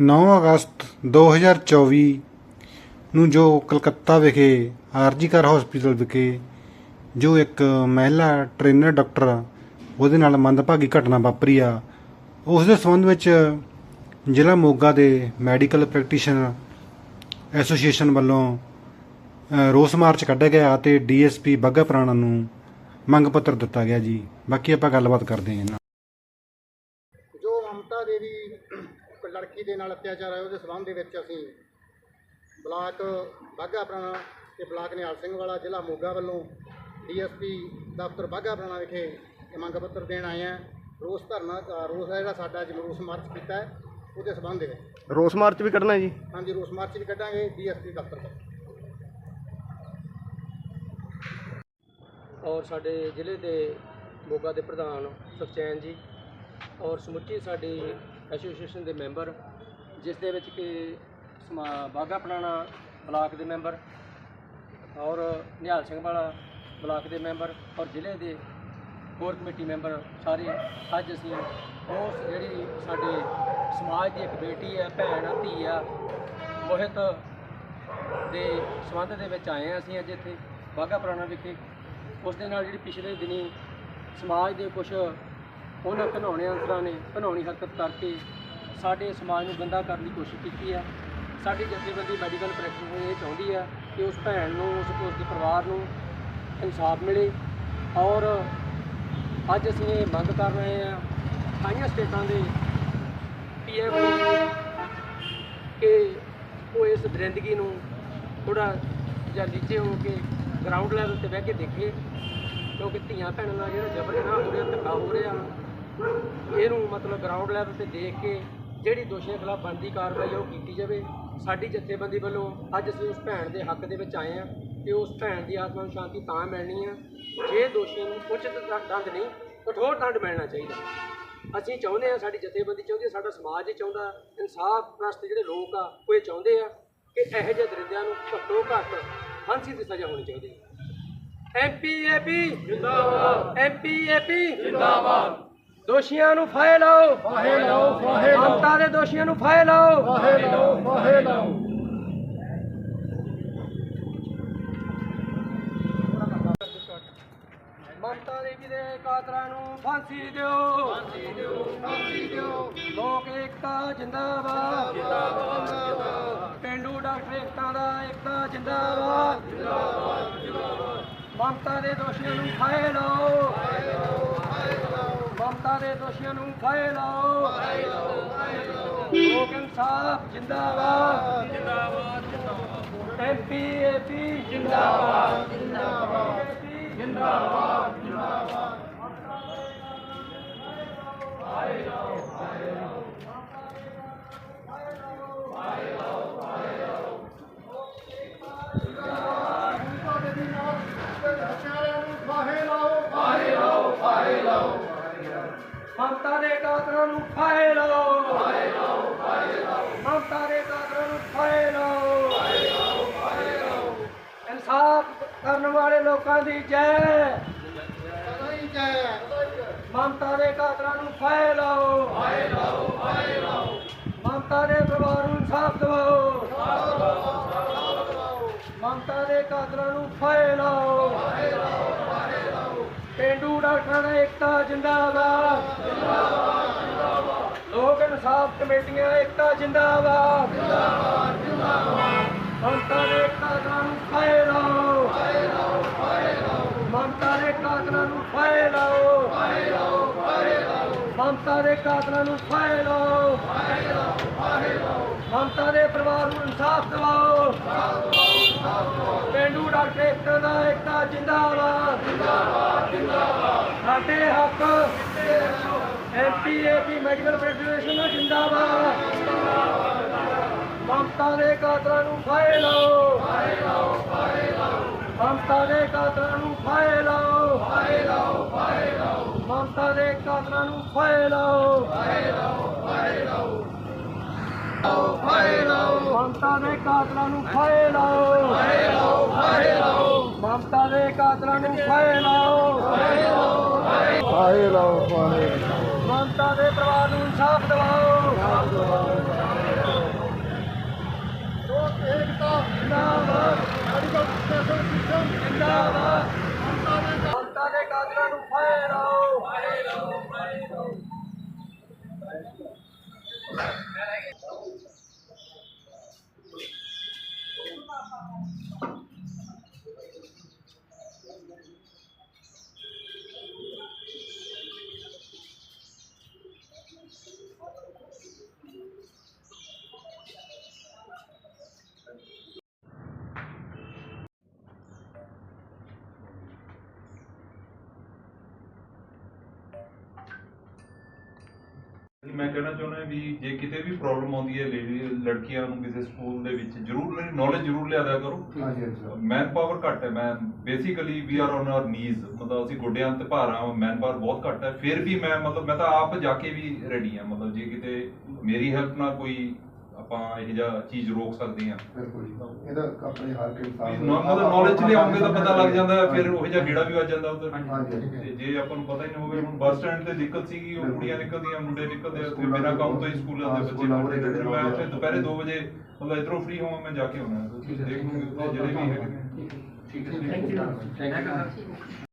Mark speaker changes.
Speaker 1: 9 ਅਗਸਤ 2024 ਨੂੰ ਜੋ ਕਲਕੱਤਾ ਵਿਖੇ ਆਰਜੀਕਰ ਹਸਪੀਟਲ ਵਿਖੇ ਜੋ ਇੱਕ ਮਹਿਲਾ ਟ੍ਰੇਨਰ ਡਾਕਟਰ ਉਹਦੇ ਨਾਲ ਮੰਦਭਾਗੀ ਘਟਨਾ ਵਾਪਰੀ ਆ, ਉਸ ਦੇ ਸੰਬੰਧ ਵਿੱਚ ਜ਼ਿਲ੍ਹਾ ਮੋਗਾ ਦੇ ਮੈਡੀਕਲ ਪ੍ਰੈਕਟੀਸ਼ਨਰ ਐਸੋਸੀਏਸ਼ਨ ਵੱਲੋਂ ਰੋਸ ਮਾਰਚ ਕੱਢਿਆ ਗਿਆ ਅਤੇ ਡੀਐਸਪੀ ਬੱਗਾ ਪੁਰਾਣਾ ਨੂੰ ਮੰਗ ਪੱਤਰ ਦਿੱਤਾ ਗਿਆ ਜੀ। ਬਾਕੀ ਆਪਾਂ ਗੱਲਬਾਤ ਕਰਦੇ ਹਾਂ ਇਹਨਾਂ
Speaker 2: ਜੋ ਮਮਤਾ ਦੇਵੀ ਇੱਕ ਲੜਕੀ ਦੇ ਨਾਲ ਅਤਿਆਚਾਰ ਹੈ ਉਹਦੇ ਸਬੰਧ ਦੇ ਵਿੱਚ ਅਸੀਂ ਬਲਾਕ ਬਾਘਾ ਪੁਰਾਣਾ ਤੇ ਬਲਾਕ ਨਿਹਾਲ ਸਿੰਘ ਵਾਲਾ ਜ਼ਿਲ੍ਹਾ ਮੋਗਾ ਵੱਲੋਂ ਡੀਐਸਪੀ ਦਫ਼ਤਰ ਬਾਘਾ ਪੁਰਾਣਾ ਵਿਖੇ ਇਹ ਮੰਗ ਪੱਤਰ ਦੇਣ ਆਏ ਹਾਂ। ਰੋਸ ਧਰਨਾ ਰੋਸ ਹੈ ਜਿਹੜਾ ਸਾਡਾ ਅੱਜ ਰੋਸ ਮਾਰਚ ਕੀਤਾ ਹੈ ਉਹਦੇ ਸਬੰਧ ਦੇ ਵਿੱਚ।
Speaker 3: ਰੋਸ ਮਾਰਚ ਵੀ ਕੱਢਣਾ ਜੀ?
Speaker 2: ਹਾਂਜੀ ਰੋਸ ਮਾਰਚ ਵੀ ਕੱਢਾਂਗੇ ਡੀਐਸਪੀ ਦਫ਼ਤਰ ਤੋਂ।
Speaker 4: ਔਰ ਸਾਡੇ ਜ਼ਿਲ੍ਹੇ ਦੇ ਮੋਗਾ ਦੇ ਪ੍ਰਧਾਨ ਸੁਖਚੈਨ ਜੀ ਔਰ ਸਮੁੱਚੀ ਸਾਡੀ ਐਸੋਸੀਏਸ਼ਨ ਦੇ ਮੈਂਬਰ, ਜਿਸ ਦੇ ਵਿੱਚ ਕਿ ਸਮਾ- ਬਾਘਾ ਪੁਰਾਣਾ ਬਲਾਕ ਦੇ ਮੈਂਬਰ ਔਰ ਨਿਹਾਲ ਸਿੰਘ ਵਾਲਾ ਬਲਾਕ ਦੇ ਮੈਂਬਰ ਔਰ ਜ਼ਿਲ੍ਹੇ ਦੇ ਕੋਰ ਕਮੇਟੀ ਮੈਂਬਰ ਸਾਰੇ, ਅੱਜ ਅਸੀਂ ਉਸ ਜਿਹੜੀ ਸਾਡੇ ਸਮਾਜ ਦੀ ਇੱਕ ਬੇਟੀ ਹੈ, ਭੈਣ ਆ ਧੀ ਆ ਮੋਹਿਤ ਦੇ ਸੰਬੰਧ ਦੇ ਵਿੱਚ ਆਏ ਹਾਂ ਅਸੀਂ ਅੱਜ ਇੱਥੇ ਬਾਘਾ ਪੁਰਾਣਾ ਵਿਖੇ। ਉਸ ਦੇ ਨਾਲ ਜਿਹੜੀ ਪਿਛਲੇ ਦਿਨੀ ਸਮਾਜ ਦੇ ਕੁਝ ਉਹਨਾਂ ਘਿਨਾਉਣੇ ਅੰਸਰਾਂ ਨੇ ਘਿਨਾਉਣੀ ਹਰਕਤ ਕਰਕੇ ਸਾਡੇ ਸਮਾਜ ਨੂੰ ਗੰਦਾ ਕਰਨ ਦੀ ਕੋਸ਼ਿਸ਼ ਕੀਤੀ ਹੈ ਸਾਡੀ ਜਥੇਬੰਦੀ ਮੈਡੀਕਲ ਪ੍ਰੈਕਟਿਸ ਇਹ ਚਾਹੁੰਦੀ ਹੈ ਕਿ ਉਸ ਭੈਣ ਨੂੰ, ਉਸ ਉਸ ਦੇ ਪਰਿਵਾਰ ਨੂੰ ਇਨਸਾਫ ਮਿਲੇ ਔਰ ਅੱਜ ਅਸੀਂ ਇਹ ਮੰਗ ਕਰ ਰਹੇ ਹਾਂ ਸਾਰੀਆਂ ਸਟੇਟਾਂ ਦੇ ਪੀਐਮ ਕਿ ਉਹ ਇਸ ਦਰਿੰਦਗੀ ਨੂੰ ਥੋੜਾ ਜਾਂ ਨੀਚੇ ਹੋ ਕੇ ਗਰਾਊਂਡ ਲੈਵਲ ਤੇ ਬਹਿ ਕੇ ਦੇਖੇ ਕਿਉਂਕਿ ਧੀਆਂ ਭੈਣਾਂ ਨਾਲ ਜਿਹੜਾ ਜਬਰ ਜਨਾਹ ਹੋ ਰਿਹਾ, ਧੱਕਾ ਹੋ ਰਿਹਾ ਇਹਨੂੰ ਮਤਲਬ ਗਰਾਊਂਡ ਲੈਵਲ ਤੇ ਦੇਖ ਕੇ ਜਿਹੜੀ ਦੋਸ਼ੀਆਂ ਖਿਲਾਫ ਬਣਦੀ ਕਾਰਵਾਈ ਉਹ ਕੀਤੀ ਜਾਵੇ। ਸਾਡੀ ਜਥੇਬੰਦੀ ਵੱਲੋਂ ਅੱਜ ਅਸੀਂ ਉਸ ਭੈਣ ਦੇ ਹੱਕ ਦੇ ਵਿੱਚ ਆਏ ਆ ਕਿ ਉਸ ਭੈਣ ਦੀ ਆਤਮਾ ਨੂੰ ਸ਼ਾਂਤੀ ਤਾਂ ਮਿਲਣੀ ਆ। ਜੇ ਦੋਸ਼ੀਆਂ ਨੂੰ ਉਚਿਤ ਦ- ਦੰਡ ਨਹੀਂ ਕਠੋਰ ਦੰਡ ਮਿਲਣਾ ਚਾਹੀਦਾ। ਅਸੀਂ ਚਾਹੁੰਦੇ ਆ ਸਾਡੀ ਜਥੇਬੰਦੀ ਚਾਹੁੰਦੀ ਆ ਸਾਡਾ ਸਮਾਜ ਹੀ ਚਾਹੁੰਦਾ ਇਨਸਾਫ ਪ੍ਰਸਤ ਜਿਹੜੇ ਲੋਕ ਆ ਉਹ ਇਹ ਚਾਹੁੰਦੇ ਆ ਕਿ ਇਹੋ ਜਿਹੇ ਦਰਿੰਦਿਆਂ ਨੂੰ ਘੱਟੋ ਘੱਟ ਫਾਂਸੀ ਦੀ ਸਜ਼ਾ ਹੋਣੀ ਚਾਹੀਦੀ। ਹੈ ਐਮਪੀਏਪੀ ਜਿੰਦਾਬਾਦ। ਐਮਪੀਏਪੀ ਜਿੰਦਾਬਾਦ। ਦੋਸ਼ੀਆਂ ਨੂੰ ਫਾਹੇ ਲਾਓ। ਫਾਹੇ ਲਾਓ ਫਾਹੇ ਲਾਓ। ਮਮਤਾ ਦੇ ਦੋਸ਼ੀਆਂ ਨੂੰ ਫਾਹੇ ਲਾਓ। ਫਾਹੇ ਲਾਓ ਫਾਹੇ ਲਾਓ। ਮਮਤਾ ਦੇਵੀ ਦੇ ਕਾਤਲਾਂ ਨੂੰ ਫਾਂਸੀ ਦਿਓ। ਫਾਂਸੀ ਦਿਓ ਫਾਂਸੀ ਦਿਓ। ਲੋਕ ਏਕਤਾ ਜਿੰਦਾਬਾਦ। ਜਿੰਦਾਬਾਦ। ਪਿੰਡੂ ਡਾਕਟਰ ਏਕਤਾ ਦਾ ਏਕਤਾ ਜਿੰਦਾਬਾਦ। ਜਿੰਦਾਬਾਦ ਜਿੰਦਾਬਾਦ। ਮਮਤਾ ਦੇ ਦੋਸ਼ੀਆਂ ਨੂੰ ਫਾਹੇ ਲਾਓ। ਫਾਹੇ ਲਾਓ। ਮਮਤਾ ਦੇ ਦੋਸ਼ੀਆਂ ਨੂੰ ਫਾਹੇ ਲਾਓ। ਫਾਹੇ ਲਾਓ ਫਾਹੇ ਲਾਓ। ਲੋਕ ਇਨਸਾਫ ਜਿੰਦਾਬਾਦ। ਜਿੰਦਾਬਾਦ ਜਿੰਦਾਬਾਦ। ਐਮਪੀ ਏਪੀ ਜਿੰਦਾਬਾਦ। ਜਿੰਦਾਬਾਦ ਜਿੰਦਾਬਾਦ। ਮਮਤਾ ਦੇ ਕਾਤਲਾਂ ਨੂੰ ਫਾਹੇ ਲਾਓ। ਫਾਹੇ ਲਾਓ ਫਾਹੇ ਲਾਓ ਮਮਤਾ ਦੇ ਕਾਤਲਾਂ ਨੂੰ ਫਾਹੇ ਲਓ। ਫਾਹੇ ਲਾਓ ਫਾਹੇ ਲਾਓ ਇਨਸਾਫ ਕਰਨ ਵਾਲੇ ਲੋਕਾਂ ਦੀ ਜੈ।
Speaker 2: ਸਦਾ ਹੀ ਜੈ
Speaker 4: ਮਮਤਾ ਦੇ ਕਾਤਲਾਂ ਨੂੰ ਫਾਹੇ ਲਾਓ। ਫਾਹੇ ਲਾਓ ਫਾਹੇ ਲਾਓ ਮਮਤਾ ਦੇ ਪਰਿਵਾਰ ਨੂੰ ਇਨਸਾਫ ਦਿਵਾਓ। ਮਮਤਾ ਦੇ ਕਾਤਲਾਂ ਨੂੰ ਫਾਹੇ ਲਾਓ। ਪਿੰਡੂ ਡਾਕਟਰਾਂ ਦਾ ਏਕਤਾ, ਜਿੰਦਾਬਾਦ। ਜਿੰਦਾਬਾਦ ਜਿੰਦਾਬਾਦ ਲੋਕ ਇਨਸਾਫ ਕਮੇਟੀਆਂ ਏਕਤਾ, ਜਿੰਦਾਬਾਦ। ਜਿੰਦਾਬਾਦ ਜਿੰਦਾਬਾਦ ਮਮਤਾ ਦੇ ਕਾਤਲਾਂ ਨੂੰ ਫਾਹੇ ਲਾਓ ਫਾਹੇ ਲਾਓ ਫਾਹੇ ਲਾਓ ਮਮਤਾ ਦੇ ਕਾਤਲਾਂ ਨੂੰ ਫਾਹੇ ਲਾਓ ਫਾਹੇ ਲਾਓ ਫਾਹੇ ਲਾਓ ਮਮਤਾ ਦੇ ਕਾਤਲਾਂ ਨੂੰ ਫਾਹੇ ਲਾਓ ਫਾਹੇ ਲਾਓ ਫਾਹੇ ਲਾਓ ਮਮਤਾ ਦੇ ਪਰਿਵਾਰ ਨੂੰ ਇਨਸਾਫ ਦਿਵਾਓ। ਪਿੰਡੂ ਡਾਕਟਰ ਏਕਤਾ ਦਾ ਏਕਤਾ ਜਿੰਦਾਬਾਦ ਜਿੰਦਾਬਾਦ ਜਿੰਦਾਬਾਦ। ਸਾਡੇ ਹੱਕ। ਐਮਪੀਏਪੀ ਮੈਡੀਕਲ ਫੈਡਰੇਸ਼ਨ ਜਿੰਦਾਬਾਦ। ਮਮਤਾ ਦੇ ਕਾਤਲਾਂ ਨੂੰ ਫਾਹੇ ਲਾਓ। ਫਾਹੇ ਲਾਓ ਫਾਹੇ ਲਾਓ ਮਮਤਾ ਦੇ ਕਾਤਲਾਂ ਨੂੰ ਫਾਹੇ ਲਾਓ। ਫਾਹੇ ਲਾਓ ਫਾਹੇ ਲਾਓ ਮਮਤਾ ਦੇ ਕਾਤਲਾਂ ਨੂੰ ਫਾਹੇ ਲਾਓ ਫਾਹੇ ਲਾਓ। ਲਓ ਫਾਹੇ ਲਓ। ਮਮਤਾ ਦੇ ਕਾਤਲਾਂ ਨੂੰ ਫਾਹੇ ਲਓ। ਫਾਹੇ ਲਓ ਫਾਹੇ ਲਓ। ਮਮਤਾ ਦੇ ਕਾਤਲਾਂ ਨੂੰ ਫਾਹੇ ਲਓ। ਫਾਹੇ ਲਓ
Speaker 3: ਫਾਹੇ ਲਓ। ਫਾਹੇ
Speaker 4: ਮਮਤਾ ਦੇ ਪਰਿਵਾਰ ਨੂੰ ਇਨਸਾਫ ਦਿਵਾਓ। ਇਨਸਾਫ ਦਿਵਾਓ। ਲੋਕ
Speaker 2: ਏਕਤਾ
Speaker 4: ਜਿੰਦਾਬਾਦ। ਮੈਡੀਕਲ ਸਟੇਸ਼ਨ ਸਿਸਟਮ ਜਿੰਦਾਬਾਦ। ਮਮਤਾ ਦੇ ਕਾਤਲਾਂ ਨੂੰ ਫਾਹੇ ਲਓ। ਫਾਹੇ ਲਓ ਫਾਹੇ ਲਓ।
Speaker 3: ਮੈਂ ਕਹਿਣਾ ਚਾਹੁੰਦਾ ਵੀ ਜੇ ਕਿਤੇ ਵੀ ਪ੍ਰੋਬਲਮ ਆਉਂਦੀ ਹੈ ਲੇਡੀ ਲੜਕੀਆਂ ਨੂੰ ਕਿਸੇ ਸਕੂਲ ਦੇ ਵਿੱਚ ਜ਼ਰੂਰ ਮੇਰੀ ਨੌਲੇਜ ਜ਼ਰੂਰ ਲਿਆਦਾ ਕਰੋ।
Speaker 5: ਹਾਂਜੀ ਹਾਂਜੀ
Speaker 3: ਮੈਨ ਪਾਵਰ ਘੱਟ ਹੈ ਮੈਂ basically we are on our knees ਮਤਲਬ ਅਸੀਂ ਗੋਡਿਆਂ ਤੇ ਭਾਰ ਆ ਮੈਨ ਪਾਵਰ ਬਹੁਤ ਘੱਟ ਹੈ ਫਿਰ ਵੀ ਮੈਂ ਮਤਲਬ ਮੈਂ ਤਾਂ ਆਪ ਜਾ ਕੇ ਵੀ ਰੈਡੀ ਹਾਂ ਮਤਲਬ ਜੇ ਕਿਤੇ ਮੇਰੀ ਹੈਲਪ ਨਾਲ ਕੋਈ ਆਪਾਂ ਇਹ ਜਿਹਾ ਚੀਜ਼ ਰੋਕ ਸਕਦੇ ਹਾਂ।
Speaker 5: ਬਿਲਕੁਲ ਜੀ ਇਹਦਾ ਆਪਣੇ ਹਰ ਇੱਕ ਇਨਸਾਨ
Speaker 3: ਨੌ- ਮਤਲਬ ਨੌਲੇਜ ਲਿਆਉਂਗੇ ਤਾਂ ਪਤਾ ਲੱਗ ਜਾਂਦਾ ਹੈ, ਫਿਰ ਉਹ ਜਿਹਾ ਗੇੜਾ ਵੀ ਵੱਜ ਜਾਂਦਾ ਉਧਰ। ਤੇ ਜੇ ਆਪਾਂ ਨੂੰ ਪਤਾ ਹੀ ਨਾ ਹੋਵੇ ਹੁਣ ਬੱਸ ਸਟੈਂਡ ਤੇ ਦਿੱਕਤ ਸੀਗੀ ਉਹ ਕੁੜੀਆਂ ਨਿਕਲਦੀਆਂ ਮੁੰਡੇ ਨਿਕਲਦੇ ਆ ਤੇ ਬਿਨਾਂ ਕੰਮ ਤੋਂ ਹੀ ਸਕੂਲਾਂ ਦੇ ਬੱਚੇ ਪੜ੍ਹਦੇ ਮੈਂ ਉੱਥੇ
Speaker 5: ਆ।
Speaker 3: ਦੁਪਹਿਰੇ 2 ਵਜੇ ਮਤਲਬ ਇਧਰੋਂ ਫ੍ਰੀ ਹੋਵਾਂ ਮੈਂ ਜਾ ਕੇ ਆਉਣਾ। ਦੇਖ ਉੱਥੇ ਜਿਹੜੇ ਵੀ ਹੈਗੇ।
Speaker 5: ਠੀਕ ਹੈ ਥੈਂਕ ਯੂ